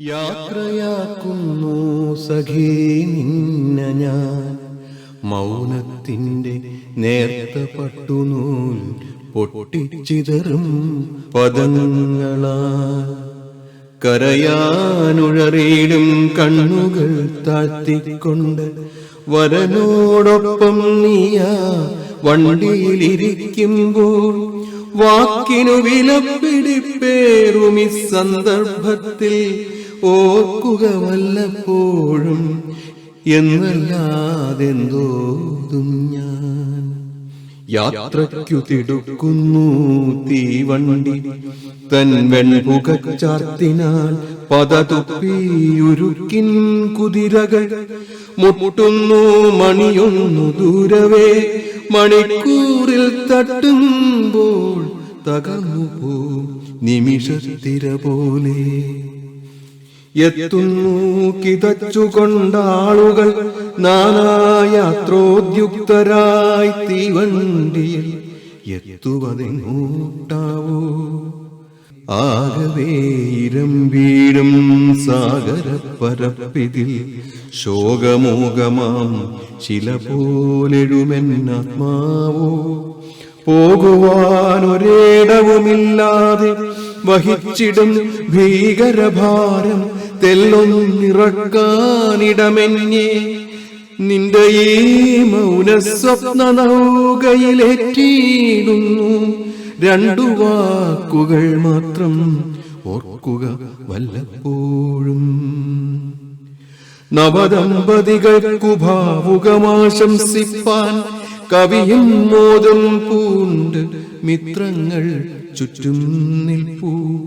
യാത്രയാക്കുന്നു സഖീ നിന്ന ഞാൻ. മൗനത്തിന്റെ നേർത്ത പട്ടുനൂൽ പൊട്ടിച്ചിതറും പദങ്ങളാ കരയാനുഴറിയിടും കണ്ണുകൾ താഴ്ത്തിക്കൊണ്ട് വരനോടൊപ്പം നീയാ വണ്ടിയിലിരിക്കുമ്പോൾ. വാക്കിനു വിലപ്പിടിപ്പേറുമി സന്ദർഭത്തിൽ ഓർക്കുക വല്ലപ്പോഴും എന്നല്ലാതെന്തോതും ഞാൻ. യാത്രയ്ക്കു തിടുക്കുന്നു തീവണ്ടി. തൻ വെൺപുക ചാർത്തിനാൽ പതതുപ്പിയുരുക്കിൻ കുതിരകൾ. മുട്ടുന്നു മണിയൊന്നു ദൂരവേ മണിക്കൂറിൽ തട്ടുമ്പോൾ തകർന്നു പോ നിമിഷത്തിര പോലെ എത്തുന്നു കിതച്ചുകൊണ്ടാളുകൾ നാനായാത്രോദ്യുക്തരായി തീവണ്ടിയിൽ എത്തുവതെങ്ങൂട്ടാവോ? ആകവേ ഇരമ്പീടും സാഗരപ്പരപ്പിതിൽ ശോകമോകമാം ചില പോലെഴുമെന്നാത്മാവോ പോകുവാനൊരേടവുമില്ലാതെ വഹിച്ചിടും ഭീകരഭാരം തെല്ലൊന്നിറക്കാനിടമെന്നേ. നിന്റെ ഈ മൗന സ്വപ്ന നൗകയിലേറ്റിയിടുന്നു രണ്ടു വാക്കുകൾ മാത്രം ഓർക്കുക വല്ലപ്പോഴും. നവദമ്പതികൾക്കു ഭാവുകമാശംസിപ്പാൻ കവിയും മോദം പൂണ്ട് മിത്രങ്ങൾ ചുറ്റും നിൽപ്പൂ.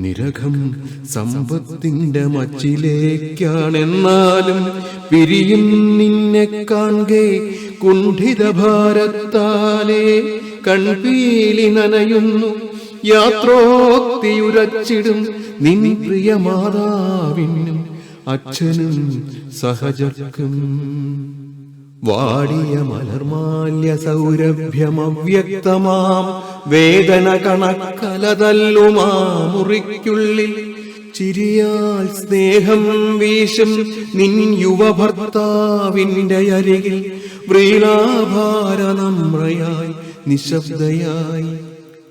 നിരകം സമ്പത്തിന്റെ മച്ചിലേക്കാണെന്നാലും പിരിയും നിന്നെ കാണെ കുണ്ഠിത ഭാരത്താലേ. കൺപീലി നനയുന്നു യാത്രോക്തിയുരച്ചിടും നിൻ പ്രിയ മാതാവിനും അച്ഛനും സഹജർക്കും. വാടിയ മലർമാല്യ സൗരഭ്യമവ്യക്തമാം. വേദന കണക്കലതല്ലുമാ മുറിക്കുള്ളിൽ. ചിരിയാൽ സ്നേഹം വീശും നിൻ യുവഭർത്താവിന്റെ അരികിൽ. വ്രീലാഭാരനമ്രയായി നിശബ്ദയായി.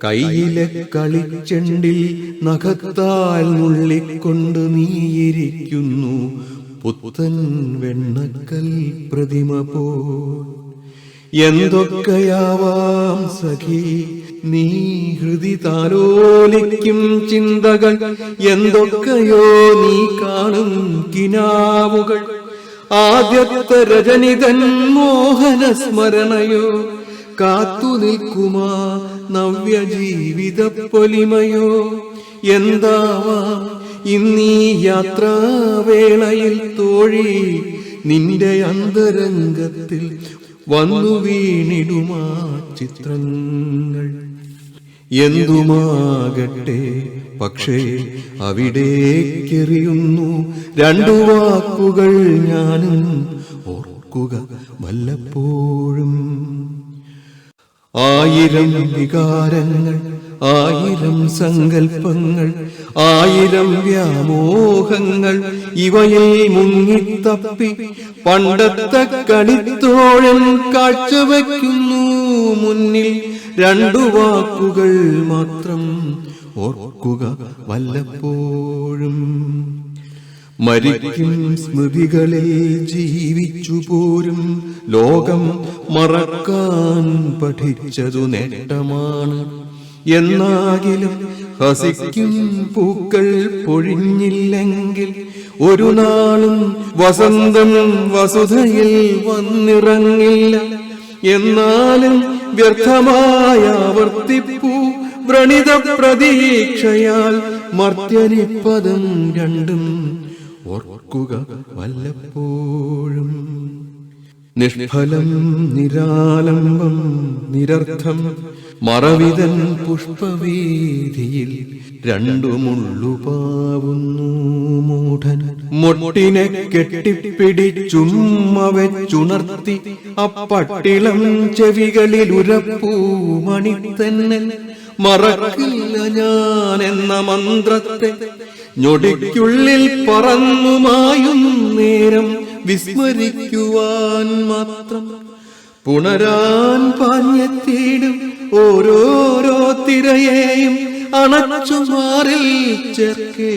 കയ്യിലെ കളിച്ചെണ്ടിൽ നഖത്താൽ നുള്ളിക്കൊണ്ട് നീയിരിക്കുന്നു പുത്തൻ വെണ്ണക്കൽ പ്രതിമ പോ എന്തൊക്കെയാവാം സഖി നീ ഹൃദി താലോലിക്കും ചിന്തകൾ. എന്തൊക്കെയോ നീ കാണും കിനാവുകൾ. ആദ്യത്തെ രജനിതൻ മോഹന സ്മരണയോ കാത്തു നിൽക്കുമാ നവ്യ ജീവിത പൊലിമയോ. എന്താവാം ഇന്നീ യാത്രാവേളയിൽ തോഴി നിന്റെ അന്തരംഗത്തിൽ വന്നു വീണിടുമാ ചിത്രങ്ങൾ. എന്തുമാകട്ടെ പക്ഷേ അവിടേക്കെറിയുന്നു രണ്ടു വാക്കുകൾ ഞാനും ഓർക്കുക വല്ലപ്പോഴും. ആയിരം വികാരങ്ങൾ ആയിരം സങ്കൽപ്പങ്ങൾ ആയിരം വ്യാമോഹങ്ങൾ ഇവയിൽ മുങ്ങിത്തപ്പി പണ്ടത്തെ കളിത്തോഴൻ കാഴ്ചവെക്കുന്നു. മുന്നിൽ രണ്ടു വാക്കുകൾ മാത്രം ഓർക്കുക വല്ലപ്പോഴും. മരിക്കും സ്മൃതികളിൽ ജീവിച്ചു പോരും. ലോകം മറക്കാൻ പഠിച്ചതു നേട്ടമാണ്. എന്നാകിലും ഹസിക്കും പൂക്കൾ പൊഴിഞ്ഞില്ലെങ്കിൽ ഒരു നാളും വസന്തം വസുധയിൽ വന്നിറങ്ങില്ല. എന്നാലും വ്യർത്ഥമായ ആവർത്തിപ്പൂ വ്രണിത പ്രതീക്ഷയാൽ മർത്യനിപ്പദം രണ്ടും ഓർക്കുക വല്ലപ്പോഴും. നിഷ്ഫലം നിരാലംബം നിരർത്ഥം മറവിതൻ പുഷ്പവീതിയിൽ രണ്ടുമുള്ളുപാവുന്നു മൂഢൻ. മൊട്ടിനെ കെട്ടിപ്പിടിച്ചുമ്മ വെച്ചുണർത്തി അപ്പട്ടിളം ചെവികളിൽ ഉരപ്പൂമണി തന്നെ മറക്കില്ല ഞാൻ എന്ന മന്ത്രത്തെ ഞൊടിക്കുള്ളിൽ പറന്നുമായും നേരം വിസ്മരിക്കുവാൻ മാത്രം പുണരാൻ പാഞ്ഞെത്തിയിടും ഓരോരോ തിരയെയും അണച്ചുമാറിൽ ചേർക്കേ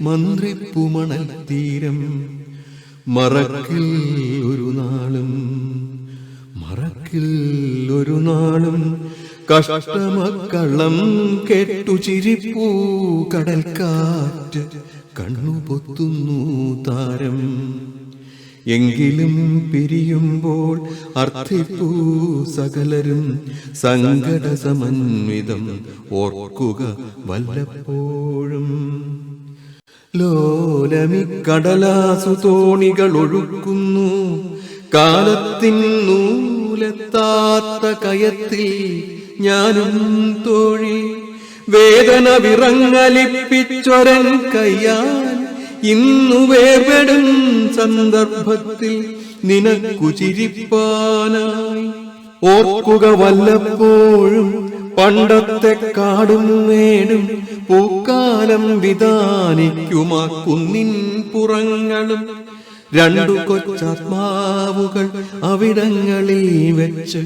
മന്ത്രിപ്പുമണൽ തീരം. മറക്കിൽ ഒരു നാളും മറക്കിൽ ഒരു നാളും കഷ്ടമക്കള്ളം കേട്ടു ചിരിപ്പൂ കടൽക്കാറ്റ് കണ്ണുപൊത്തുന്നു താരം. എങ്കിലും പിരിയുമ്പോൾ അർത്ഥിപ്പൂ സകലരും സങ്കട സമന്വിതം ഓർക്കുക വല്ലപ്പോഴും. ലോലമിക്കടലാസു തോണികൾ ഒഴുക്കുന്നു. കാലത്തിൻ നൂലെത്താത്ത കയത്തിൽ ഞാനും തോഴി വേദന വിറങ്ങലിപ്പിച്ചൊരൻ കയ്യാൽ ഇന്നു വേർപെടും സന്ദർഭത്തിൽ നിനക്കു ചിരിപ്പാനായി ഓർക്കുക വല്ലപ്പോഴും പണ്ടത്തെ കാടും മേടും പൂക്കാലം വിധാനിക്കുമാ കുന്നിൻ പുറങ്ങളും. രണ്ടു കൊച്ചാത്മാവുകൾ അവിടങ്ങളിൽ വെച്ച്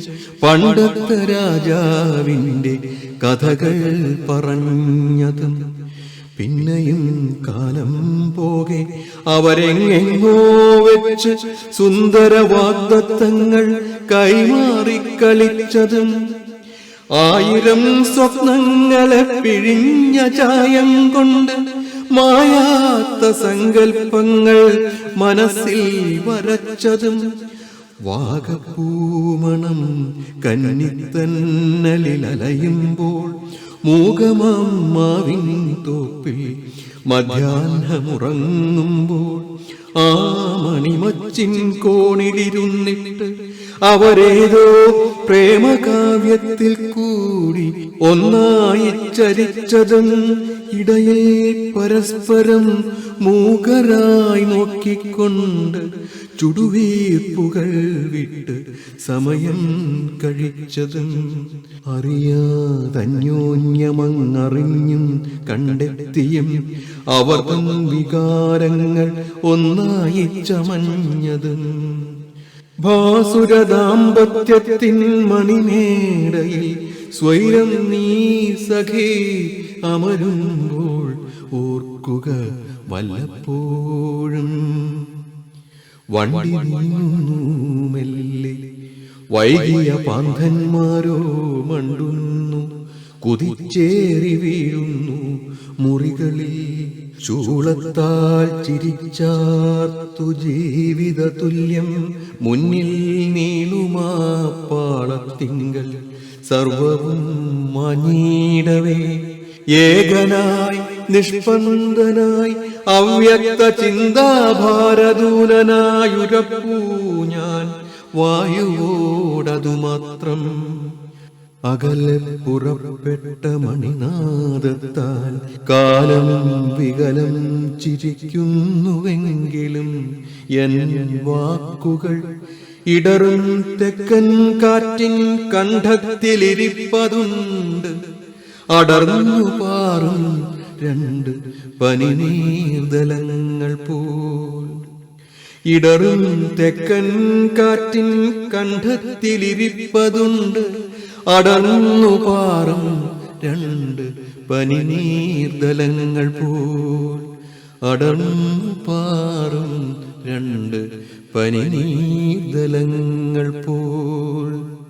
പണ്ടത്തെ രാജാവിന്റെ കഥകൾ പറഞ്ഞതും. പിന്നെയും കാലം പോകെ അവരെങ്ങെങ്ങോ വെച്ച് സുന്ദര വാഗ്ദത്തങ്ങൾ കൈമാറിക്കളിച്ചതും ആയിരം സ്വപ്നങ്ങളെ പിഴിഞ്ഞ ചായം കൊണ്ട് മായാത്ത സങ്കൽപ്പങ്ങൾ മനസ്സിൽ വരച്ചതും വാഗപ്പൂമണം കന്നിത്തന്നലിലലയുമ്പോൾ മൂകമാവിൻ തോപ്പിൽ മധ്യാഹ്നമുറങ്ങുമ്പോൾ ആ മണിമച്ചിൻ കോണിലിരുന്നിട്ട് അവരേതോ പ്രേമകാവ്യത്തിൽ കൂടി ഒന്നായി ചരിച്ചതും ഇടയെ പരസ്പരം മൂകരായി നോക്കിക്കൊണ്ട് ചുടുവീർപ്പുകൾ വിട്ട് സമയം കഴിച്ചതും അറിയാതന്യോന്യമങ്ങറിഞ്ഞും കണ്ടെത്തിയും അവർ വികാരങ്ങൾ ഒന്നായി ചമഞ്ഞതും ഭാസുര ദാമ്പത്യത്തിൻ മണിമേടയിൽ സ്വൈരം നീ സഖേ അമരുമ്പോൾ ഓർക്കുക വല്ലപ്പോഴും. വണ്ടി മെല്ലെ വൈകിയ പാന്തന്മാരോ മണ്ടുന്നു കുതിച്ചേറി വീഴുന്നു മുറികളിൽ ചൂളത്താൽ ചിരിച്ചാർത്തു ജീവിത തുല്യം മുന്നിൽ നീളുമാ പാളത്തിങ്കൽ. സർവവും മനീടവേ. ഏകനായി നിഷ്പന്ദനായി അവ്യക്ത ചിന്താഭാരദൂലനായുരപ്പൂ ഞാൻ. വായുവോടതു മാത്രം അകലെ പുറപ്പെട്ട മണിനാദത്താൽ കാലം വികലം ചിരിക്കുന്നുവെങ്കിലും എൻ വാക്കുകൾ ഇടറും തെക്കൻ കാറ്റിൻ കണ്ഠത്തിലിരിപ്പതുണ്ട്. അടർന്നു പാറും രണ്ട് പനിനീർദലങ്ങൾ പോൽ. ഇടറും തെക്കൻ കാറ്റിൻ കണ്ഠത്തിലിരിപ്പതുണ്ട്. അടർന്നു പാറും രണ്ട് പനിനീർദലങ്ങൾ പോൽ. അടർന്നു പാറും രണ്ട് പനിനീർദലങ്ങൾ പോൽ.